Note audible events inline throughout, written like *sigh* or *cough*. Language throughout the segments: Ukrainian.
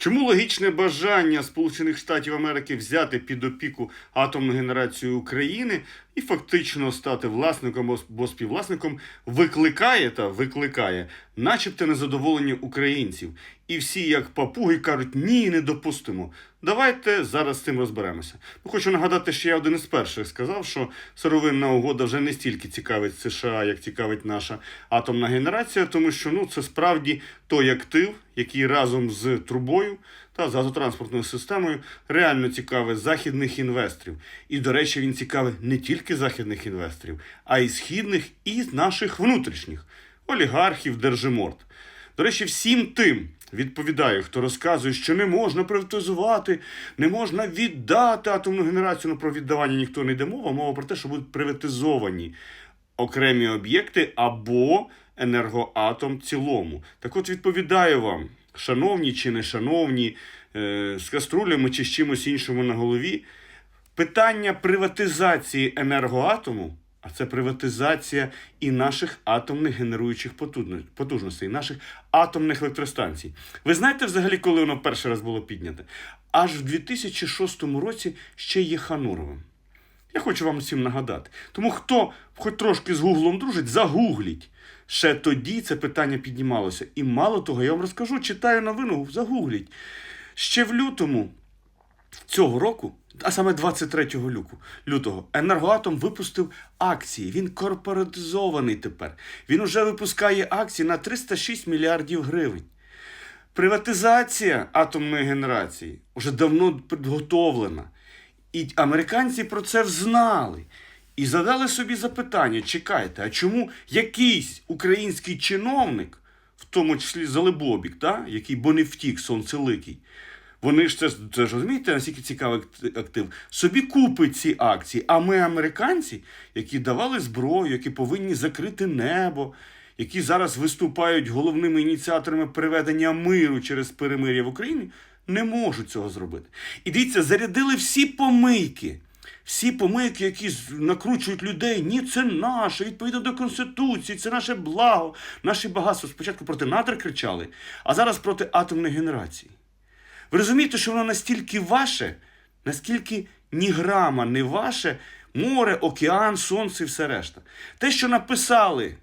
Чому логічне бажання Сполучених Штатів Америки взяти під опіку атомну генерацію України і фактично стати власником або співвласником викликає та викликає, начебто незадоволення українців. І всі, як папуги, кажуть, ні, не допустимо. Давайте зараз з цим розберемося. Ну, хочу нагадати, що я один із перших сказав, що сировинна угода вже не стільки цікавить США, як цікавить наша атомна генерація, тому що ну це справді той актив, який разом з трубою та з газотранспортною системою реально цікавить західних інвесторів. І, до речі, він цікавий не тільки західних інвесторів, а й східних, і наших внутрішніх олігархів, держиморд. До речі, всім тим відповідаю, хто розказує, що не можна приватизувати, не можна віддати атомну генерацію. Ну про віддавання ніхто не йде мова. Мова про те, що будуть приватизовані окремі об'єкти або енергоатом в цілому. Так от відповідаю вам, шановні чи не шановні, е, з каструлями чи з чимось іншим на голові. Питання приватизації енергоатому, а це приватизація і наших атомних генеруючих потужно- потужностей, наших атомних електростанцій. Ви знаєте взагалі, коли воно перший раз було підняте? Аж в 2006 році ще Єхануровим. Я хочу вам всім нагадати. Тому хто хоч трошки з Гуглом дружить, загугліть. Ще тоді це питання піднімалося. І мало того, я вам розкажу, читаю новину, загугліть. Ще в лютому цього року, а саме 23 люку, лютого, Енергоатом випустив акції. Він корпоратизований тепер. Він уже випускає акції на 306 мільярдів гривень. Приватизація атомної генерації вже давно підготовлена. І американці про це взнали. І задали собі запитання: чекайте, а чому якийсь український чиновник, в тому числі Залебобік, та, який бо не втік, сонцеликий, вони ж це, це ж розумієте, наскільки цікавий актив, собі купить ці акції. А ми, американці, які давали зброю, які повинні закрити небо, які зараз виступають головними ініціаторами приведення миру через перемир'я в Україні, не можуть цього зробити. І дивіться, зарядили всі помийки. Всі помийки, які накручують людей, ні, це наше, відповідно до Конституції, це наше благо, наше багатство. Спочатку проти надр кричали, а зараз проти атомної генерації. Ви розумієте, що воно настільки ваше, наскільки ні грама не ваше, море, океан, сонце і все решта. Те, що написали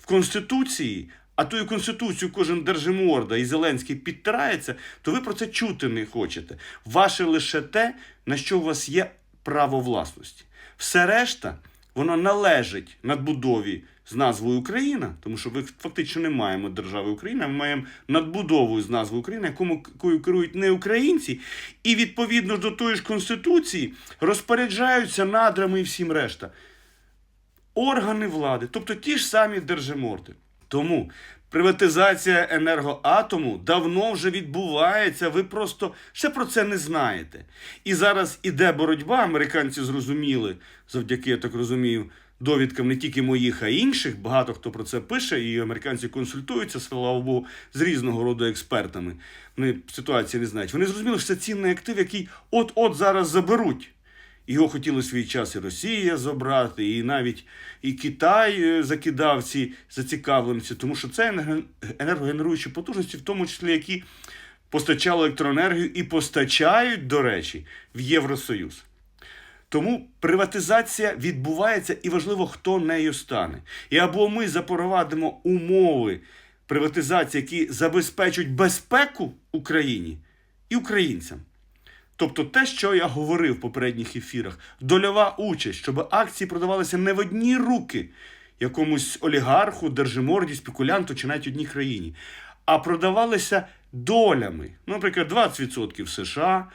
в Конституції, а тою Конституцію кожен держиморда і Зеленський підтирається, то ви про це чути не хочете. Ваше лише те, на що у вас є право власності. Все решта, воно належить надбудові з назвою Україна, тому що ви фактично не маємо держави Україна, ми маємо надбудову з назвою Україна, якою керують не українці, і відповідно до тої ж конституції розпоряджаються надрами і всім решта органи влади, тобто ті ж самі держиморди. Тому приватизація енергоатому давно вже відбувається. Ви просто ще про це не знаєте. І зараз іде боротьба. Американці зрозуміли, завдяки, я так розумію, довідкам не тільки моїх, а й інших. Багато хто про це пише, і американці консультуються, слава Богу, з різного роду експертами. Вони ситуації не знають. Вони зрозуміли, що це цінний актив, який от-от зараз заберуть. Його хотіли свій час і Росія забрати, і навіть і Китай е, закидав ці зацікавленості, тому що це енерго- енергогенеруючі потужності, в тому числі які постачали електроенергію і постачають, до речі, в Євросоюз. Тому приватизація відбувається і важливо, хто нею стане. І або ми запровадимо умови приватизації, які забезпечують безпеку Україні і українцям. Тобто те, що я говорив в попередніх ефірах, дольова участь, щоб акції продавалися не в одні руки якомусь олігарху, держиморді, спекулянту чи навіть одній країні, а продавалися долями. Наприклад, 20% в США.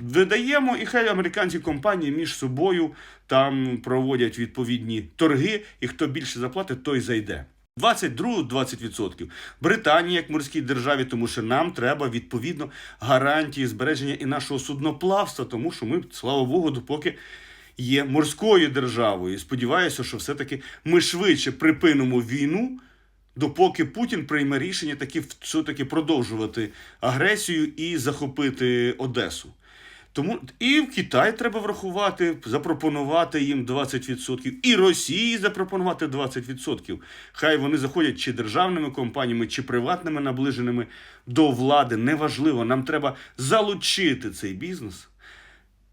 Видаємо, і хай американські компанії між собою там проводять відповідні торги, і хто більше заплатить, той зайде. 22-20%. Британія як морській державі, тому що нам треба відповідно гарантії збереження і нашого судноплавства, тому що ми, слава Богу, допоки є морською державою. Сподіваюся, що все-таки ми швидше припинимо війну, допоки Путін прийме рішення таки все-таки продовжувати агресію і захопити Одесу. Тому і в Китай треба врахувати, запропонувати їм 20%, і Росії запропонувати 20%. Хай вони заходять чи державними компаніями, чи приватними наближеними до влади. Неважливо, нам треба залучити цей бізнес,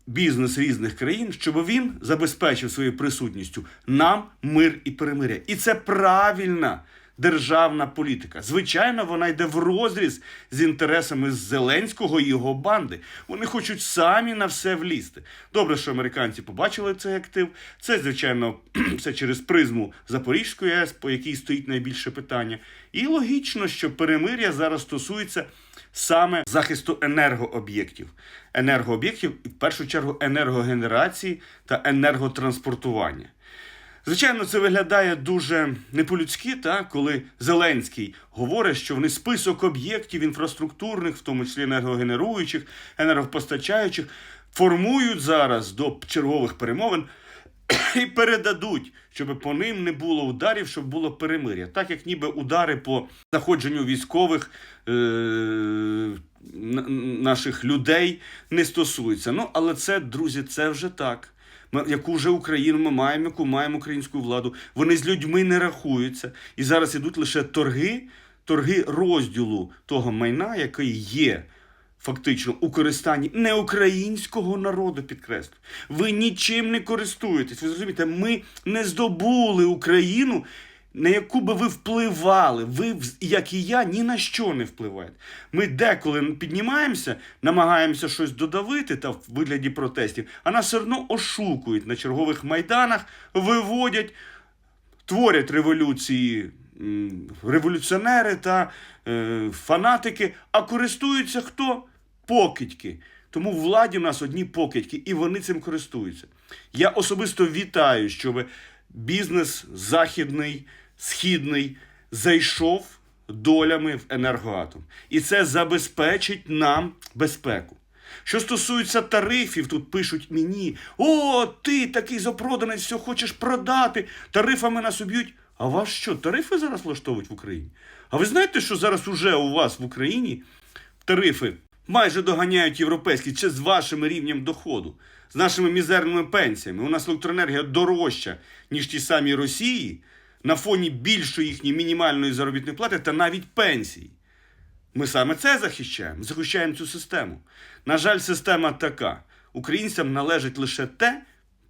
бізнес різних країн, щоб він забезпечив своєю присутністю нам мир і перемиря. І це правильна державна політика. Звичайно, вона йде в розріз з інтересами Зеленського і його банди. Вони хочуть самі на все влізти. Добре, що американці побачили цей актив. Це, звичайно, *clears throat* все через призму Запорізької АЕС, по якій стоїть найбільше питання. І логічно, що перемир'я зараз стосується саме захисту енергооб'єктів. Енергооб'єктів і в першу чергу енергогенерації та енерготранспортування. Звичайно, це виглядає дуже не по-людськи, та, коли Зеленський говорить, що вони список об'єктів інфраструктурних, в тому числі енергогенеруючих, енергопостачаючих, формують зараз до чергових перемовин і передадуть, щоб по ним не було ударів, щоб було перемир'я. Так як ніби удари по заходженню військових е- наших людей не стосуються. Ну, але це, друзі, це вже так. Яку вже Україну ми маємо, яку маємо українську владу. Вони з людьми не рахуються. І зараз ідуть лише торги, торги розділу того майна, який є фактично у користанні не українського народу, підкреслю. Ви нічим не користуєтесь. Ви зрозумієте, ми не здобули Україну. На яку би ви впливали, ви, як і я, ні на що не впливаєте. Ми деколи піднімаємося, намагаємося щось додавити та в вигляді протестів, а нас все одно ошукують на чергових майданах, виводять, творять революції революціонери та е, фанатики, а користуються хто? Покидьки. Тому владі в нас одні покидьки, і вони цим користуються. Я особисто вітаю, щоб бізнес західний, східний зайшов долями в енергоатом. І це забезпечить нам безпеку. Що стосується тарифів, тут пишуть мені: о, ти такий запроданець, все хочеш продати, тарифами нас уб'ють. А вас що, тарифи зараз влаштовують в Україні? А ви знаєте, що зараз уже у вас в Україні тарифи майже доганяють європейські чи з вашим рівнем доходу, з нашими мізерними пенсіями. У нас електроенергія дорожча, ніж ті самі Росії, на фоні більшої їхньої мінімальної заробітної плати та навіть пенсії. Ми саме це захищаємо, захищаємо цю систему. На жаль, система така. Українцям належить лише те,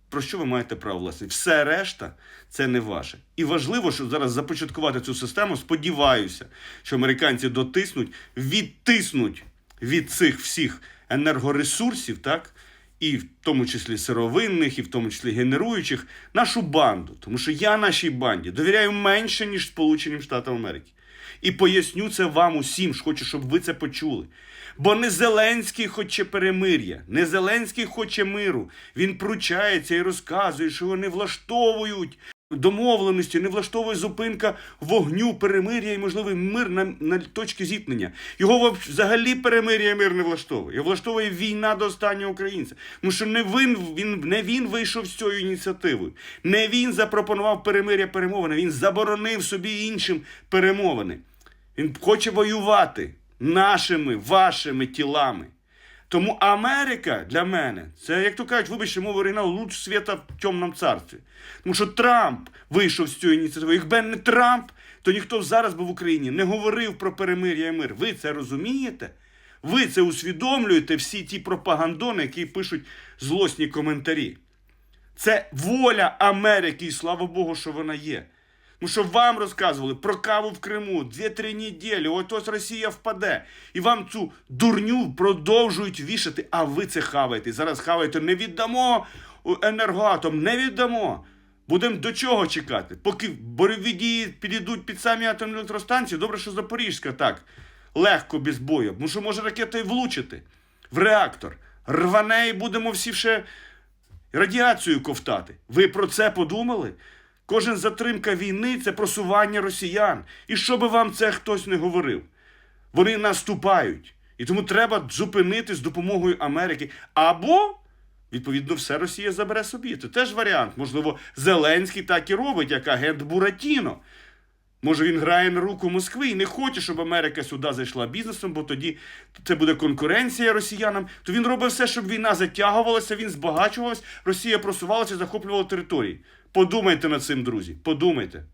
про що ви маєте право власне. Все решта це не ваше. І важливо, що зараз започаткувати цю систему. Сподіваюся, що американці дотиснуть, відтиснуть від цих всіх енергоресурсів, так? І в тому числі сировинних, і в тому числі генеруючих, нашу банду. Тому що я нашій банді довіряю менше, ніж Сполученим Штатам Америки. І поясню це вам усім, хочу, щоб ви це почули. Бо не Зеленський хоче перемир'я, не Зеленський хоче миру. Він пручається і розказує, що вони влаштовують домовленості, не влаштовує зупинка вогню, перемир'я і можливий мир на, на точки зіткнення. Його взагалі перемир'я і мир не влаштовує. Його влаштовує війна до останнього українця. Тому що не він, він, не він вийшов з цією ініціативою, не він запропонував перемир'я перемовини, він заборонив собі іншим перемовини. Він хоче воювати нашими, вашими тілами. Тому Америка для мене, це, як то кажуть, вибачте, мову оригіналу, луч світа в темному царстві. Тому що Трамп вийшов з цієї ініціативи. Якби не Трамп, то ніхто зараз би в Україні не говорив про перемир'я і мир. Ви це розумієте? Ви це усвідомлюєте, всі ті пропагандони, які пишуть злосні коментарі. Це воля Америки, і слава Богу, що вона є. Тому що вам розказували про каву в Криму 2-3 неділі, от ось Росія впаде. І вам цю дурню продовжують вішати, а ви це хаваєте. Зараз хаваєте, не віддамо енергоатом, не віддамо. Будемо до чого чекати? Поки бойові підійдуть під самі атомні електростанції, добре, що Запорізька так легко без бою. Тому що може ракета і влучити в реактор. Рване і будемо всі ще радіацію ковтати. Ви про це подумали? Кожен затримка війни це просування росіян. І що би вам це хтось не говорив? Вони наступають. І тому треба зупинити з допомогою Америки. Або, відповідно, все Росія забере собі. Це теж варіант. Можливо, Зеленський так і робить, як агент Буратіно. Може він грає на руку Москви і не хоче, щоб Америка сюди зайшла бізнесом, бо тоді це буде конкуренція росіянам. То він робить все, щоб війна затягувалася, він збагачувався, Росія просувалася, захоплювала території. Подумайте над цим, друзі. Подумайте.